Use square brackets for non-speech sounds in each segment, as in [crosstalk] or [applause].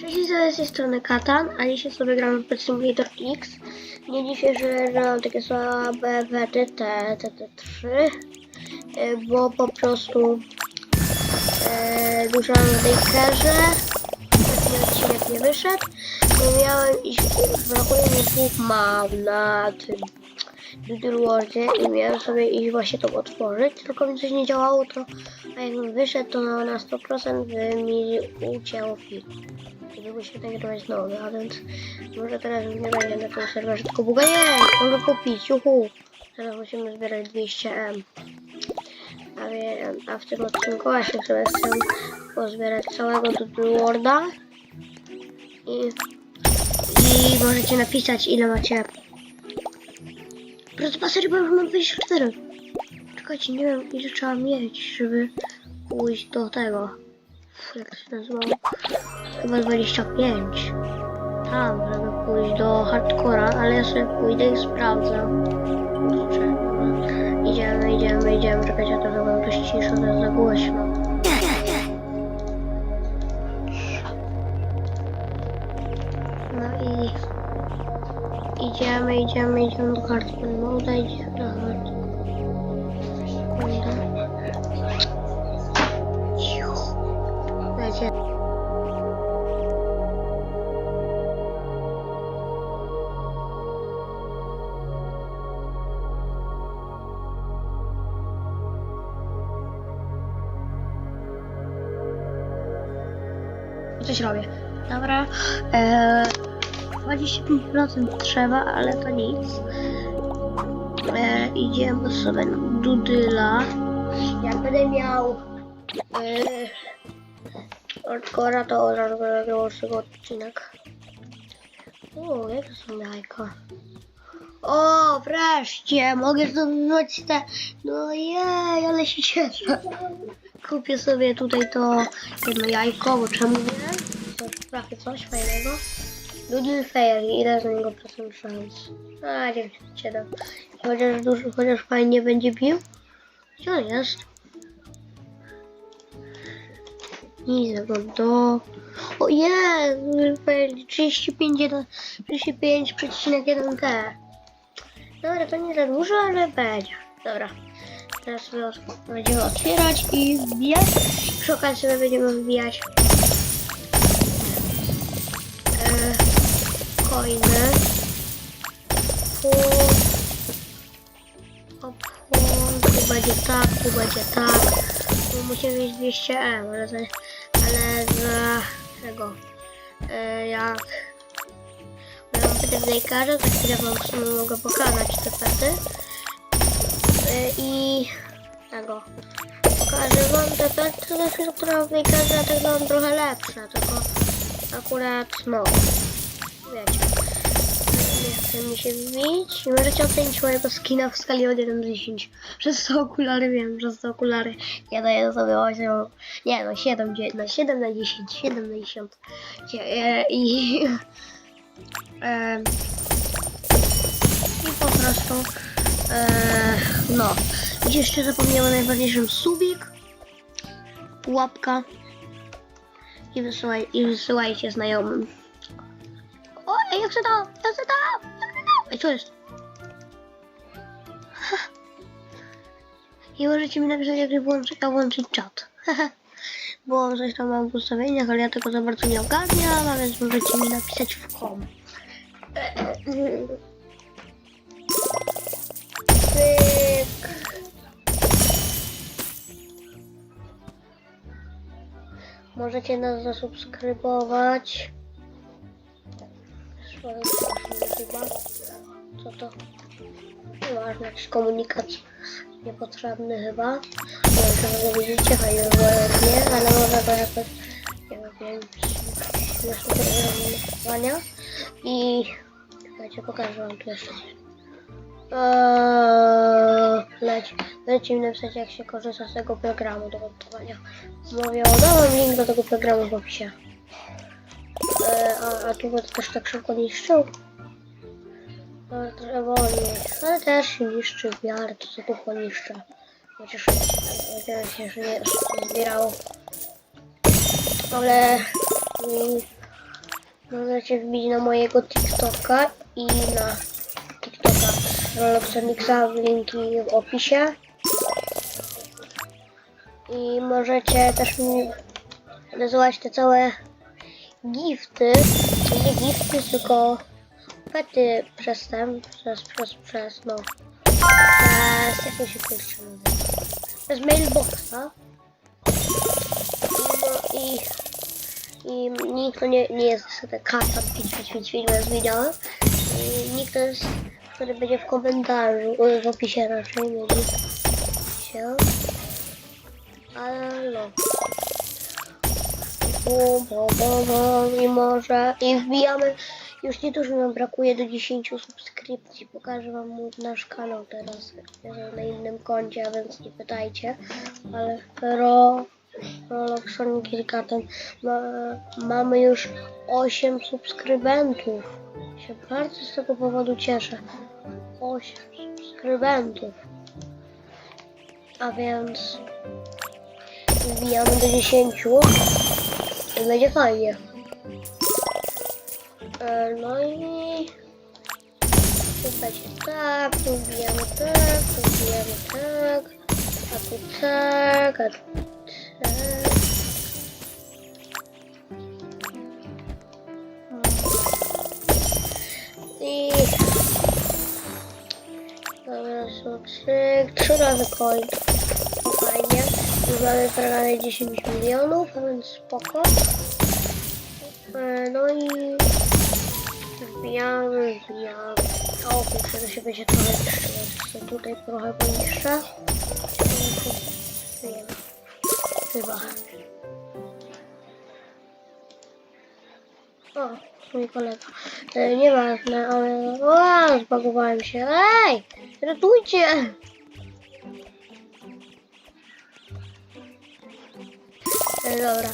Cześć, z tej strony Katan, a dzisiaj sobie gramy w Simulator X. Nie dzisiaj, że mam takie słabe wety, te, te, te trzy, e, bo po prostu e, dużo na Bakerze, taki odcinek nie wyszedł, bo miałem iść, brakuje mi dwóch mał na tym Doodle i miałem sobie iść właśnie to otworzyć, tylko mi coś nie działało, to a jakbym wyszedł, to na 100% by mi ucięło film. Gdyby się nagrywać nowy, a więc może teraz nie będzie na tym serwerze, tylko buga nie, mogę kupić, juhu. Teraz musimy zbierać 200M. A, wie, a w tym odcinku właśnie sobie chcę pozbierać całego Worlda i, i możecie napisać ile macie Proszę pasery, bo już mam 24. Czekajcie, nie wiem ile trzeba mieć, żeby pójść do tego. Jak to się nazywało? Chyba 25. Tam, żeby pójść do hardcora, ale ja sobie pójdę i sprawdzę. Kurczę. Idziemy, idziemy, idziemy. Czekajcie, to zrobię dość ciszą, to jest za głośno. No i idziemy, idziemy, idziemy do hardcore moda, idziemy do hardcore Będzie. Coś robię. Dobra. Eee, 25% trzeba, ale to nic. E, idziemy sobie na Dudyla. Jak będę miał e, hardcora, to od razu tego odcinek. O, jakie są jajka. O, wreszcie, mogę zdobywać te... No jej, ale się cieszę. Kupię sobie tutaj to jedno jajko, bo czemu nie? To trafię coś fajnego. Doodle Fair, ile z niego procent szans? A, 97. Chociaż, dużo, chociaż fajnie będzie bił. Gdzie on jest? Nic go do... O jest! Doodle Fair 35, 35,1 T. Dobra, to nie za dużo, ale będzie. Dobra. Teraz będziemy otwierać i wbijać. Przy okazji sobie będziemy wbijać e, coiny. Pół. Obchód. Tu będzie tak, tu będzie tak. Tu musimy mieć 200M, ale za, ale za tego. E, jak mam pety w Lakerze, za chwilę wam w mogę pokazać te pety. E, I tego. Pokażę wam te pety, które mam w Lakerze, a tego mam trochę lepsze, tylko akurat no. Wiecie. Nie chce mi się wbić. I możecie ocenić mojego skina w skali od 1 do 10. Przez te okulary wiem, przez te okulary. Ja daję sobie 8. Nie no, 7, 9, no 7 na 10, 7 na 10. E, I. [laughs] E, I po prostu. E, no. I jeszcze zapomniałem o najważniejszym subik. Łapka. I, wysyłaj, I wysyłajcie znajomym. Jak się da? Jak się da? Jak się da? Ej, co jest? I możecie mi napisać, jak włączyć, a włączyć czat. [laughs] Bo coś tam mam w ustawieniach, ale ja tego za bardzo nie ogarniam, a więc możecie mi napisać w kom. Możecie nas zasubskrybować. Chyba. Co to? Nieważne, jakiś komunikat niepotrzebny chyba. Nie wiem, czy wy widzicie, fajnie nie, ale może to jakoś, nie wiem, programowania. I czekajcie, pokażę wam tu jeszcze coś. Eee, leci mi napisać jak się korzysta z tego programu do montowania. Mówię, dałem link do tego programu w opisie. Eee, a, a tu będę też tak szybko niszczył. No, trochę wolniej, ale też się niszczy w miarę, to co tu poniszczę. Chociaż teraz się jeszcze nie zbierało. Ale mm, Możecie wbić na mojego TikToka i na TikToka Robloxonixa, linki w opisie. I możecie też mi nazywać te całe gifty, nie gifty, tylko pety przez ten, przez, przez, przez, no, przez, jak to się kurczę nazywa, przez mailboxa. No, i, i nikt to nie, nie jest niestety kata, pić, pić, pić, pić, bez widziałem. I nikt to jest, który będzie w komentarzu, w opisie raczej, nikt się. Ale no. Bum, bum, bum, bum. I może. I wbijamy. Już nie dużo nam brakuje do 10 subskrypcji. Pokażę wam mój nasz kanał teraz. Na innym koncie, a więc nie pytajcie. Ale Ro. Roloxon Kilkaten. Ma, mamy już 8 subskrybentów. Się bardzo z tego powodu cieszę. 8 subskrybentów. A więc wbijamy do 10 i będzie fajnie. E, No i słuchajcie, tak, tu wbijamy tak, tu wbijamy tak, a tu tak, a tu tak. I dobra, są trzy, trzy razy coin. Mamy prawie 10 milionów, więc spoko. E, No i wbijamy, wbijamy. O kurczę, to się będzie trochę. To tutaj trochę poniższe. Nie wiem. Chyba. O, mój kolega. E, nieważne, ale... O, zbagowałem się. Ej! Ratujcie! Dobra.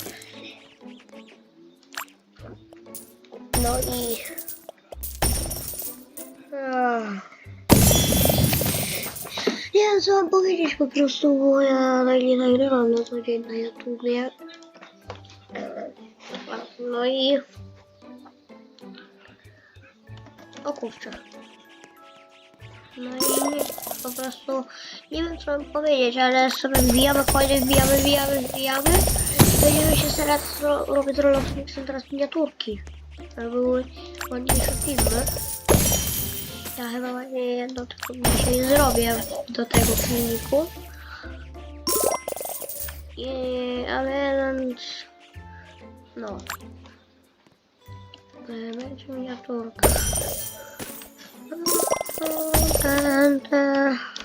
No i... Nie wiem co mam powiedzieć po prostu, bo ja nie nagrywam na co dzień na YouTubie. No i... O kurczę. No i po prostu nie wiem co mam powiedzieć, ale sobie wbijamy, fajnie wbijamy, wbijamy, wbijamy. Będziemy się teraz ro robić z Robloxem teraz miniaturki. To były ładniejsze filmy. Ja chyba właśnie jedno tylko dzisiaj zrobię do tego filmiku. I, ale no. Będzie miniaturka. Będę. Em,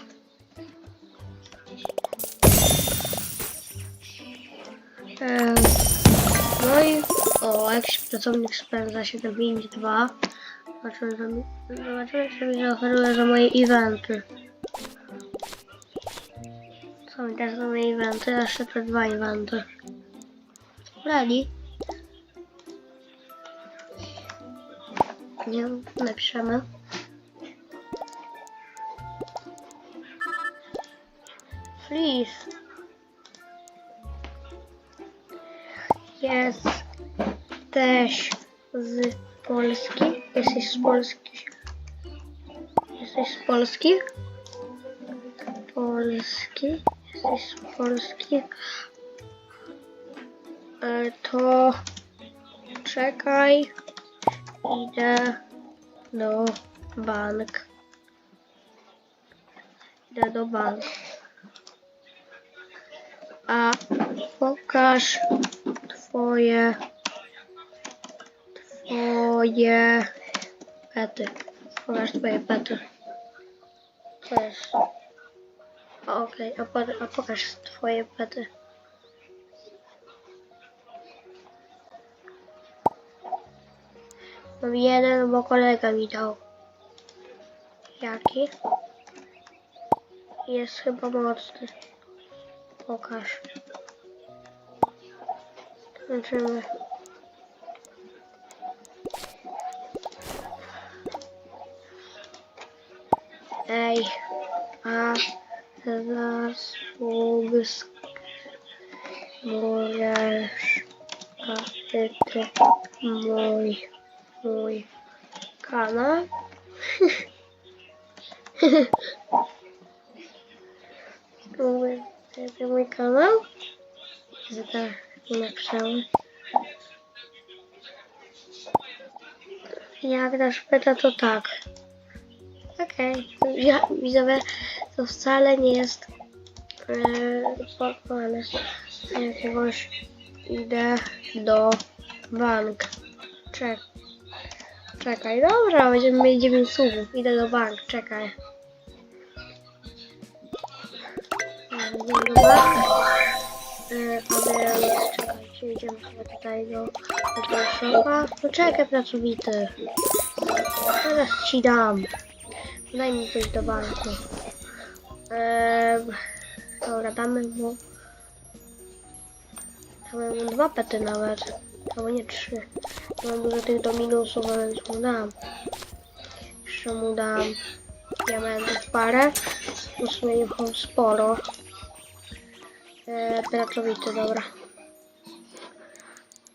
No i o, jakiś pracownik spędza 752. Zobaczymy, zobaczymy, co mi zaoferuje za moje eventy. Co mi też za moje eventy? Jeszcze te dwa eventy. Ready? Nie, napiszemy. Please. Jesteś z Polski? Jesteś z Polski? Jesteś z Polski? Polski? Jesteś z Polski? E, To czekaj. Idę do bank. Idę do banku. A pokaż twoje twoje pety. Pokaż twoje pety. To jest. Okej, a, po, a pokaż twoje pety. Mam jeden, bo kolega mi dał. Jaki? Jest chyba mocny. Pokaż. Zobaczymy. Ej, a zasługsk możesz kapity mój mój kanał. Napisały. Jak dasz pyta, to tak. Okej. Ja widzowie, to wcale nie jest yy, spokojne. Jakiegoś idę do bank. Czek. Czekaj, dobra, będziemy mieli 9 słów. Idę do bank, czekaj. Idziemy do bank. Yy, czekajcie, idziemy sobie tutaj do tego shopa. No czekaj, pracowity. Teraz ci dam. Daj mi pójść do banku. Eee, dobra, damy mu. Damy mu dwa pety nawet. Albo nie trzy. Mam dużo tych do minusów, więc mu dam. Jeszcze mu dam diamentów parę. W sumie ich sporo. Eee, pracowity, dobra.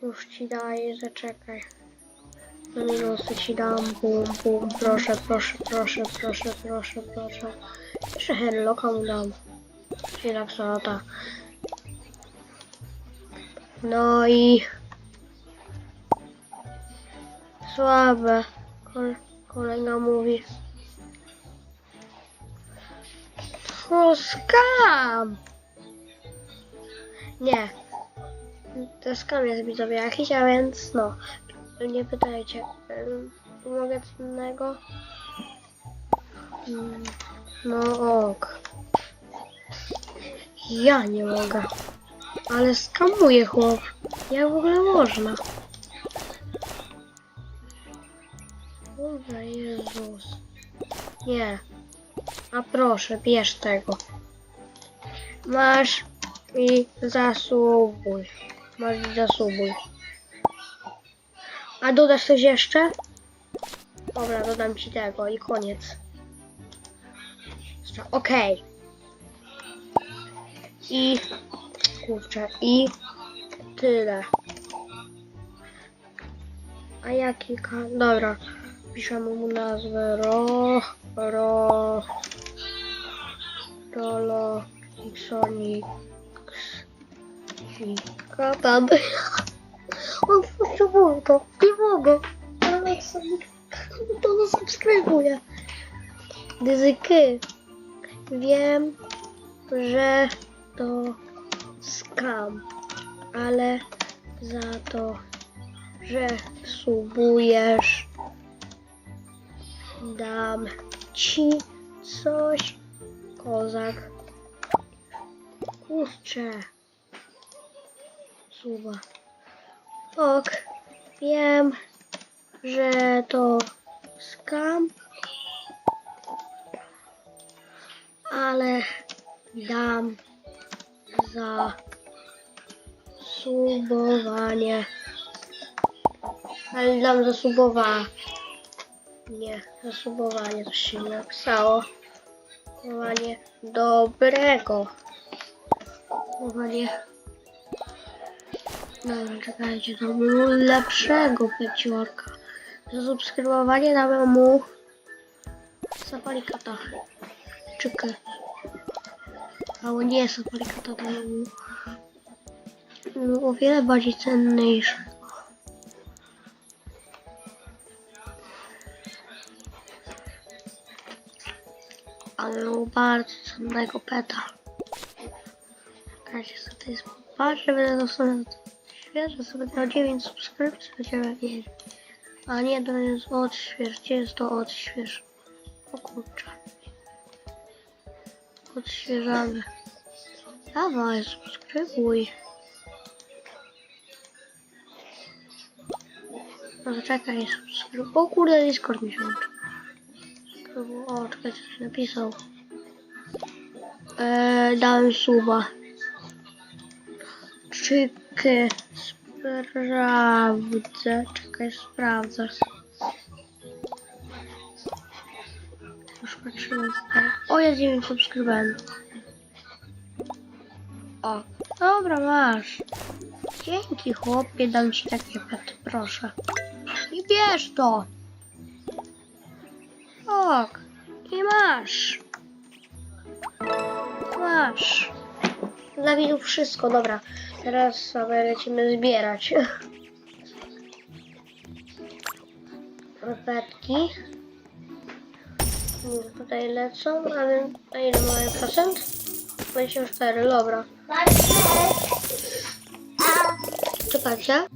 Już ci daję, zaczekaj. Na minusy ci dam, bum, bum, proszę, proszę, proszę, proszę, proszę, proszę. Jeszcze hello, komu dam? Tak salata. No i... Słabe. Kol kolega mówi. To skam! Nie. To jest widzowie jakiś, a więc no. Nie pytajcie. Mogę coś innego? Mm, No ok. Ja nie mogę. Ale skamuje chłop. Jak w ogóle można? Boże Jezus. Nie. A proszę, bierz tego. Masz i zasubuj. Masz zasubuj. A dodasz coś jeszcze? Dobra, dodam ci tego i koniec. Okej. I... Kurczę, i... Tyle. A jaki ka... Dobra. Piszemy mu nazwę Ro... Ro... Rolo... Xonix... I... Katan. On subskrybował to. Nie mogę. To no subskrybuje. Dyzyky. Wiem, że to skam, ale za to, że subujesz, dam ci coś, kozak. Kurczę. Suba. Ok, wiem, że to skam, ale dam za subowanie. Ale dam za subowanie. Nie, za subowanie to się nie napisało. Subowanie dobrego. Subowanie Dobra, czekajcie, to było lepszego peciorka. Za subskrybowanie damy mu sapalikata. Czykę. Albo nie sapalikata, damy mu no, o wiele bardziej cenniejszego. Ale no, bardzo cennego peta. Czekajcie, co to jest? Patrzę, będę dostał świeże, sobie miał 9 subskrypcji, będziemy wiedzieć. A nie, to jest odśwież. Gdzie jest to odśwież? O kurczę. Odświeżamy. Dawaj, subskrybuj. No czekaj, subskrybuj. O kurde, Discord mi się było- O, czekaj, coś napisał. Eee, dałem suba. Czykę. Sprawdzę. Czekaj, sprawdzę. Już patrzymy tutaj. O, jest 9 subskrybentów. O, dobra, masz. Dzięki chłopie, dam ci takie pety, proszę. bierz to. Ok. I masz. Masz. Dla widzów wszystko, dobra. Teraz sobie lecimy zbierać. Kropetki. Tutaj lecą, a więc a ile mamy procent? 24, dobra. Czekajcie.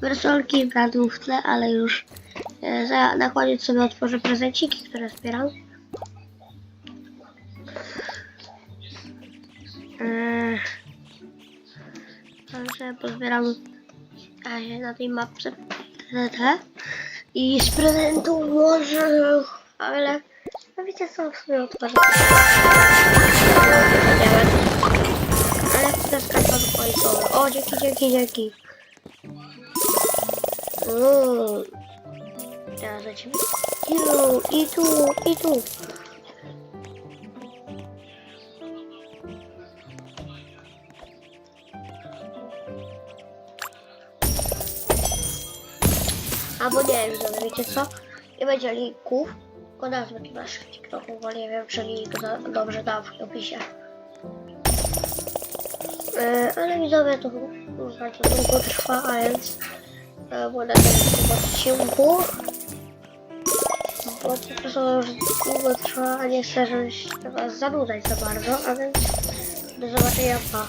Wersolki w tle, ale już e, za, na koniec sobie otworzę prezenciki, które zbieram. Eee, Także pozbieram e, na tej mapce te i z prezentu może, ale no wiecie co, sobie otworzę. Ale to jest końcowa. O, dzięki, dzięki, dzięki. Teraz lecimy. I tu, i tu, i tu. Albo nie wiem, że wiecie co? Nie będzie linków, tylko nazwę tu naszych TikToków, bo nie wiem, czy link do, dobrze dam w opisie. E, ale widzowie to już bardzo długo trwa, a więc e, będę w tym odcinku. Bo po prostu już długo trwa, a nie chcę żebyś was zanudzać za bardzo, a więc do zobaczenia pa.